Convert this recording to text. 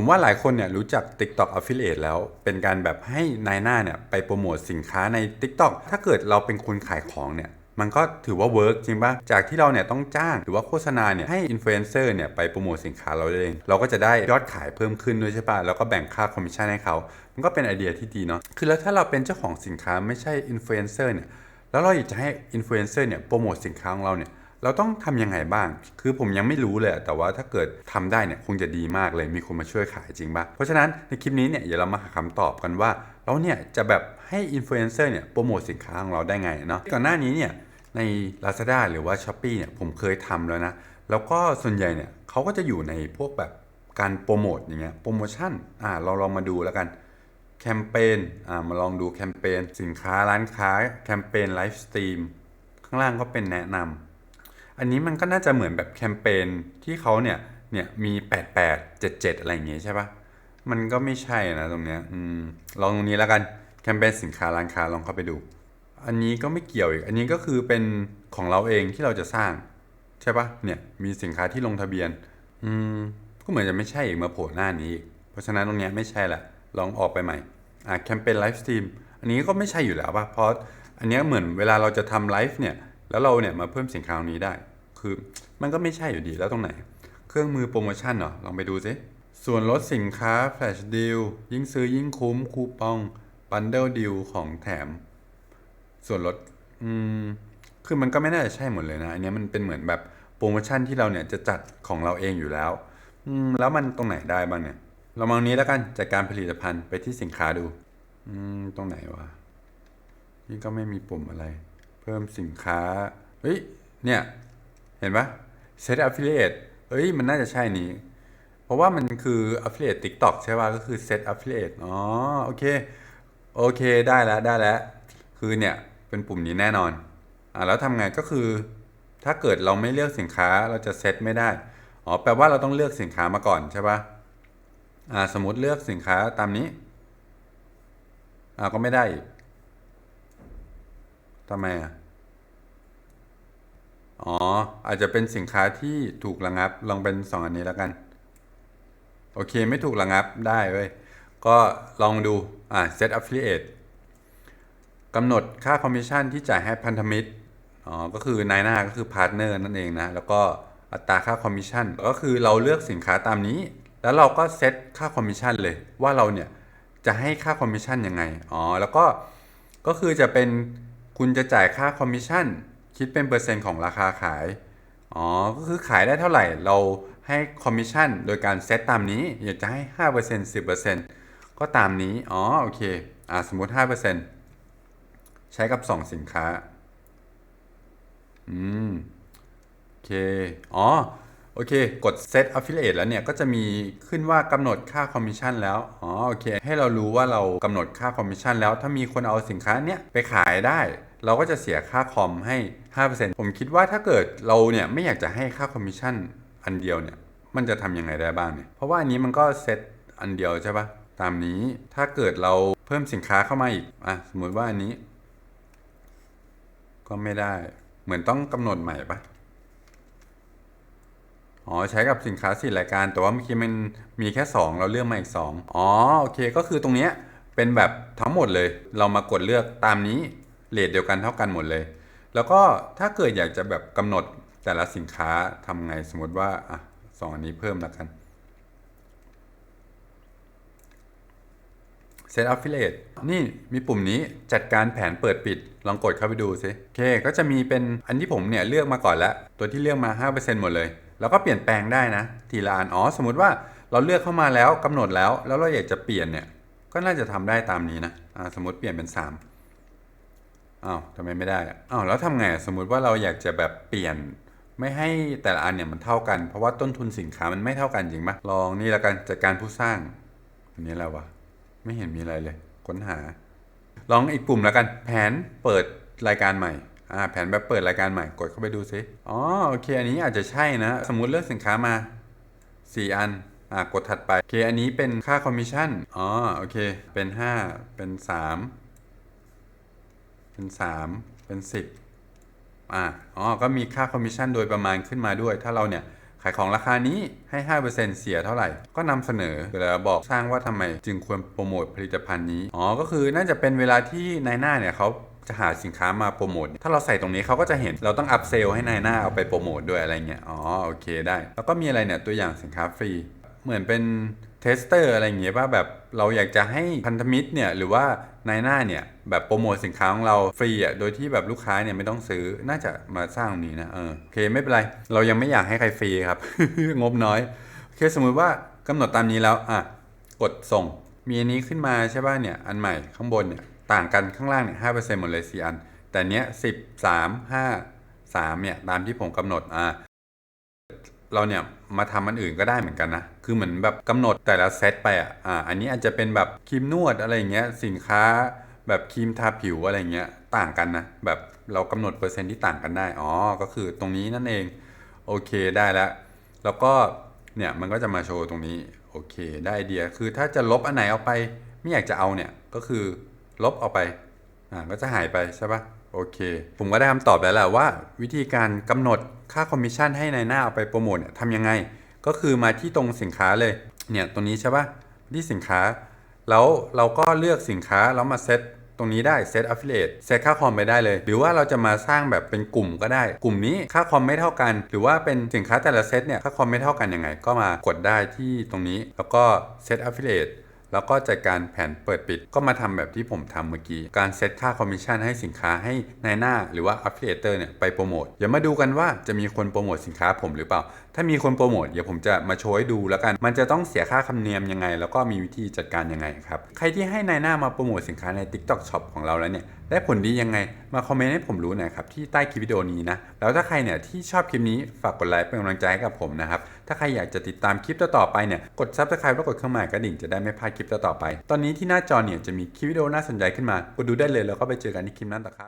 ผมว่าหลายคนเนี่ยรู้จัก TikTok Affiliate แล้ว เป็นการแบบให้นายหน้าเนี่ยไปโปรโมทสินค้าใน TikTok ถ้าเกิดเราเป็นคนขายของเนี่ยมันก็ถือว่าเวิร์กจริงป่ะจากที่เราเนี่ยต้องจ้างหรือว่าโฆษณาเนี่ยให้อินฟลูเอนเซอร์เนี่ยไปโปรโมทสินค้าเราเอง เราก็จะได้ยอดขายเพิ่มขึ้นด้วยใช่ป่ะแล้วก็แบ่งค่าคอมมิชชั่นให้เขา มันก็เป็นไอเดียที่ดีเนาะ คือแล้วถ้าเราเป็นเจ้าของสินค้าไม่ใช่อินฟลูเอนเซอร์เนี่ย แล้วเราอยากจะให้อินฟลูเอนเซอร์เนี่ยโปรโมทสินค้าของเราเนี่ย เราต้องทำยังไงบ้าง คือผมยังไม่รู้เลย แต่ว่าถ้าเกิดทำได้เนี่ยคงจะดีมากเลย มีคนมาช่วยขายจริงปะเพราะฉะนั้นในคลิปนี้เนี่ยเดี๋ยวเรามาหาคำตอบกันว่าเราเนี่ยจะแบบให้อินฟลูเอนเซอร์เนี่ยโปรโมทสินค้าของเราได้ไงเนาะ ก่อนหน้านี้เนี่ยใน Lazada หรือว่า s h อ p e e เนี่ยผมเคยทำแล้วนะ แล้วก็ส่วนใหญ่เนี่ยเขาก็จะอยู่ในพวกแบบการโปรโมทอย่างเงี้ย โปรโมชั่น อ่าเราลองมาดูแล้วกัน แคมเปญ อ่ามาลองดูแคมเปญสินค้าร้านค้า แคมเปญไลฟ์สตรีม ข้างล่างก็เป็นแนะนำ อันนี้มันก็น่าจะเหมือนแบบแคมเปญที่เขาเนี่ยเนี่ยมี88 77อะไรอย่างเงี้ยใช่ปะมันก็ไม่ใช่นะตรงเนี้ยอืมลองตรงนี้แล้วกันแคมเปญสินค้าร้านค้าลองเข้าไปดู อันนี้ก็ไม่เกี่ยวอีก อันนี้ก็คือเป็นของเราเองที่เราจะสร้างใช่ปะเนี่ยมีสินค้าที่ลงทะเบียน อืมก็เหมือนจะไม่ใช่อีกมาโผล่หน้านี้อีกเพราะฉะนั้นตรงเนี้ยไม่ใช่แหละลองออกไปใหม่อ่าแคมเปญไลฟ์สตรีมอันนี้ก็ไม่ใช่อยู่แล้วป่ะเพราะอันเนี้ยเหมือนเวลาเราจะทำไลฟ์เนี่ย แล้วเราเนี่ยมาเพิ่มสินค้านี้ได้ คือมันก็ไม่ใช่อยู่ดีแล้วตรงไหน เครื่องมือโปรโมชั่นเหรอลองไปดูสิส่วนลดสินค้าแฟลชดีลยิ่งซื้อยิ่งคุ้มคูปองบันเดิลดีลของแถม ส่วนลดอืมคือมันก็ไม่น่าจะใช่หมดเลยนะ อันนี้มันเป็นเหมือนแบบโปรโมชั่นที่เราเนี่ยจะจัดของเราเองอยู่แล้วอืมแล้วมันตรงไหนได้บ้างเนี่ย เรามาตรงนี้แล้วกันจัดการผลิตภัณฑ์ไปที่สินค้าดูอืมตรงไหนวะนี่ก็ไม่มีปุ่มอะไร พิ่มสินค้า เฮ้ย เนี่ย เห็นปะ Set Affiliate เอ้ย มันน่าจะใช่นี้ เพราะว่ามันคือ Affiliate TikTok ใช่ป่ะ ก็คือ Set Affiliate อ๋อ โอเค โอเค ได้แล้ว ได้แล้ว คือเนี่ย เป็นปุ่มนี้แน่นอน อ่าแล้วทำไง ก็คือ ถ้าเกิดเราไม่เลือกสินค้า เราจะเซตไม่ได้ อ๋อ แปลว่าเราต้องเลือกสินค้ามาก่อนใช่ป่ะ อ่า สมมติเลือกสินค้าตามนี้ อ่า ก็ไม่ได้อีกทำไมอะ อ๋อ อาจจะเป็นสินค้าที่ถูกระงับ ลองเป็นสองอันนี้แล้วกัน โอเคไม่ถูกระงับได้เว้ย ก็ลองดู อ่า set affiliate กำหนดค่าคอมมิชชั่นที่จ่ายให้พันธมิตร อ๋อ ก็คือนายหน้าก็คือพาร์ทเนอร์นั่นเองนะ แล้วก็อัตราค่าคอมมิชชั่น ก็คือเราเลือกสินค้าตามนี้ แล้วเราก็เซตค่าคอมมิชชั่นเลย ว่าเราเนี่ยจะให้ค่าคอมมิชชั่นยังไง อ๋อ แล้วก็ ก็คือจะเป็นคุณจะจ่ายค่าคอมมิชชั่น คิดเป็นเปอร์เซ็นต์ของราคาขาย อ๋อ ก็คือขายได้เท่าไหร่ เราให้คอมมิชชั่นโดยการเซตตามนี้ อยากจะให้ 5% 10%ก็ตามนี้ อ๋อ โอเค อ่า สมมุติ 5%ใช้กับ 2 สินค้า อืม โอเค อ๋อ โอเค กด set affiliate แล้วเนี่ย ก็จะมีขึ้นว่ากำหนดค่าคอมมิชชั่นแล้ว อ๋อ โอเค ให้เรารู้ว่าเรากำหนดค่าคอมมิชชั่นแล้ว ถ้ามีคนเอาสินค้าเนี้ยไปขายได้ เราก็จะเสียค่าคอมให้ 5%ผมคิดว่าถ้าเกิดเราเนี่ยไม่อยากจะให้ค่าคอมมิชชั่นอันเดียวเนี่ย มันจะทำยังไงได้บ้างเนี่ย เพราะว่าอันนี้มันก็เซตอันเดียวใช่ปะตามนี้ ถ้าเกิดเราเพิ่มสินค้าเข้ามาอีก อะ สมมติว่าอันนี้ ก็ไม่ได้ เหมือนต้องกำหนดใหม่ปะ อ๋อใช้กับสินค้าสี่รายการ แต่ว่าเมื่อกี้มันมีแค่ 2 เราเลือกมาอีก 2 อ๋อโอเคก็คือตรงเนี้ยเป็นแบบทั้งหมดเลย เรามากดเลือกตามนี้เรทเดียวกันเท่ากันหมดเลย แล้วก็ถ้าเกิดอยากจะแบบกำหนดแต่ละสินค้าทำไงสมมติว่าอะสองอันนี้เพิ่มแล้วกัน Set Affiliate นี่มีปุ่มนี้จัดการแผนเปิดปิด ลองกดเข้าไปดูสิโอเค ก็จะมีเป็นอันที่ผมเนี่ยเลือกมาก่อนแล้ว ตัวที่เลือกมา 5%หมดเลย แล้วก็เปลี่ยนแปลงได้นะ ทีละอันอ๋อสมมติว่าเราเลือกเข้ามาแล้วกำหนดแล้ว แล้วเราอยากจะเปลี่ยนเนี่ย ก็น่าจะทำได้ตามนี้นะอ่าสมมติเปลี่ยนเป็น3อ้าวทำไมไม่ได้อ้าวแล้วทำไงสมมุติว่าเราอยากจะแบบเปลี่ยนไม่ให้แต่ละอันเนี่ยมันเท่ากัน เพราะว่าต้นทุนสินค้ามันไม่เท่ากันจริงปะลองนี่แล้วกันจัดการผู้สร้างอันนี้แล้ววะไม่เห็นมีอะไรเลย ค้นหา ลองอีกปุ่มแล้วกัน แผนเปิดรายการใหม่ อ่าแผนแบบเปิดรายการใหม่กดเข้าไปดูซิอ๋อโอเค อันนี้อาจจะใช่นะ สมมุติเลือกสินค้ามา 4 อันอ่ากดถัดไปโอเคอันนี้เป็นค่าคอมมิชชั่นอ๋อโอเค เป็น 5 เป็น 3 เป็น 3 เป็น 10อ่าอ๋อก็มีค่าคอมมิชชั่นโดยประมาณขึ้นมาด้วย ถ้าเราเนี่ยขายของราคานี้ให้ 5%เสียเท่าไหร่ ก็นำเสนอเวลาบอกสร้างว่าทำไมจึงควรโปรโมทผลิตภัณฑ์นี้ อ๋อ ก็คือน่าจะเป็นเวลาที่นายหน้าเนี่ยเขา จะหาสินค้ามาโปรโมทถ้าเราใส่ตรงนี้เขาก็จะเห็นเราต้องอัพเซลให้นายหน้าเอาไปโปรโมทด้วยอะไรเงี้ยอ๋อโอเคได้ แล้วก็มีอะไรเนี่ยตัวอย่างสินค้าฟรีเหมือนเป็นเทสเตอร์อะไรอย่างเงี้ยป่ะแบบเราอยากจะให้พันธมิตรเนี่ยหรือว่านายหน้าเนี่ยแบบโปรโมทสินค้าของเราฟรีอะโดยที่แบบลูกค้าเนี่ยไม่ต้องซื้อน่าจะมาสร้างนี้นะเออโอเคไม่เป็นไร เรายังไม่อยากให้ใครฟรีครับ งบน้อยโอเคสมมุติว่ากำหนดตามนี้แล้วอะกดส่ง มีอันนี้ขึ้นมาใช่ป่ะเนี่ยอันใหม่ข้างบนเนี่ย ต่างกันข้างล่างเนี่ยห้าเปอร์เซ็นต์หมดเลยสี่อัน แต่เนี้ยสิบสามห้าสามเนี่ยตามที่ผมกำหนดอะเราเนี่ยมาทำอันอื่นก็ได้เหมือนกันนะ คือเหมือนแบบกำหนดแต่ละเซตไปอะอ่าอันนี้อาจจะเป็นแบบครีมนวดอะไรเงี้ยสินค้าแบบครีมทาผิวอะไรเงี้ยต่างกันนะ แบบเรากำหนดเปอร์เซ็นต์ที่ต่างกันได้ อ๋อ ก็คือตรงนี้นั่นเอง โอเคได้แล้ว แล้วก็เนี่ยมันก็จะมาโชว์ตรงนี้ โอเคได้ไอเดีย คือถ้าจะลบอันไหนออกไป ไม่อยากจะเอาเนี่ย ก็คือ ลบออกไปอ่าก็จะหายไปใช่ปะโอเค ผมก็ได้คำตอบแล้วแหละว่า วิธีการกำหนดค่าคอมมิชชั่นให้ในายหน้าเอาไปโปรโมทเนี่ยทำยังไง ก็คือมาที่ตรงสินค้าเลยเนี่ยตรงนี้ใช่ปะที่สินค้า แล้วเราก็เลือกสินค้าแล้วมาเซตตรงนี้ได้เซต affiliate เซตค่าคอมไปได้เลย หรือว่าเราจะมาสร้างแบบเป็นกลุ่มก็ได้ กลุ่มนี้ค่าคอมไม่เท่ากัน หรือว่าเป็นสินค้าแต่ละเซตเนี่ยค่าคอมไม่เท่ากันยังไง ก็มากดได้ที่ตรงนี้ แล้วก็เซต affiliate แล้วก็จัดการแผนเปิดปิด ก็มาทำแบบที่ผมทำเมื่อกี้ การเซตค่าคอมมิชชั่นให้สินค้าให้นายหน้าหรือว่าอัพเดเตอร์เนี่ยไปโปรโมทเดี๋ยวมาดูกันว่าจะมีคนโปรโมทสินค้าผมหรือเปล่า ถ้ามีคนโปรโมทเดี๋ยวผมจะมาโชว์ให้ดูแล้วกัน มันจะต้องเสียค่าธรรมเนียมยังไง แล้วก็มีวิธีจัดการยังไงครับ ใครที่ให้นายหน้ามาโปรโมทสินค้าใน TikTok Shop ของเราแล้วเนี่ย ได้ผลดียังไง มาคอมเมนต์ให้ผมรู้หน่อยครับที่ใต้คลิปวิดีโอนี้นะ แล้วถ้าใครเนี่ยที่ชอบคลิปนี้ฝากกดไลค์เป็นกำลังใจให้กับผมนะครับ ถ้าใครอยากจะติดตามคลิปต่อๆไปเนี่ยกด Subscribe แล้วกดเครื่องหมายกระดิ่งจะได้ไม่พลาดคลิปต่อๆไป ตอนนี้ที่หน้าจอเนี่ยจะมีคลิปวิดีโอน่าสนใจขึ้นมา กดดูได้เลยแล้วก็ไปเจอกันที่คลิปนั้นต่อครับ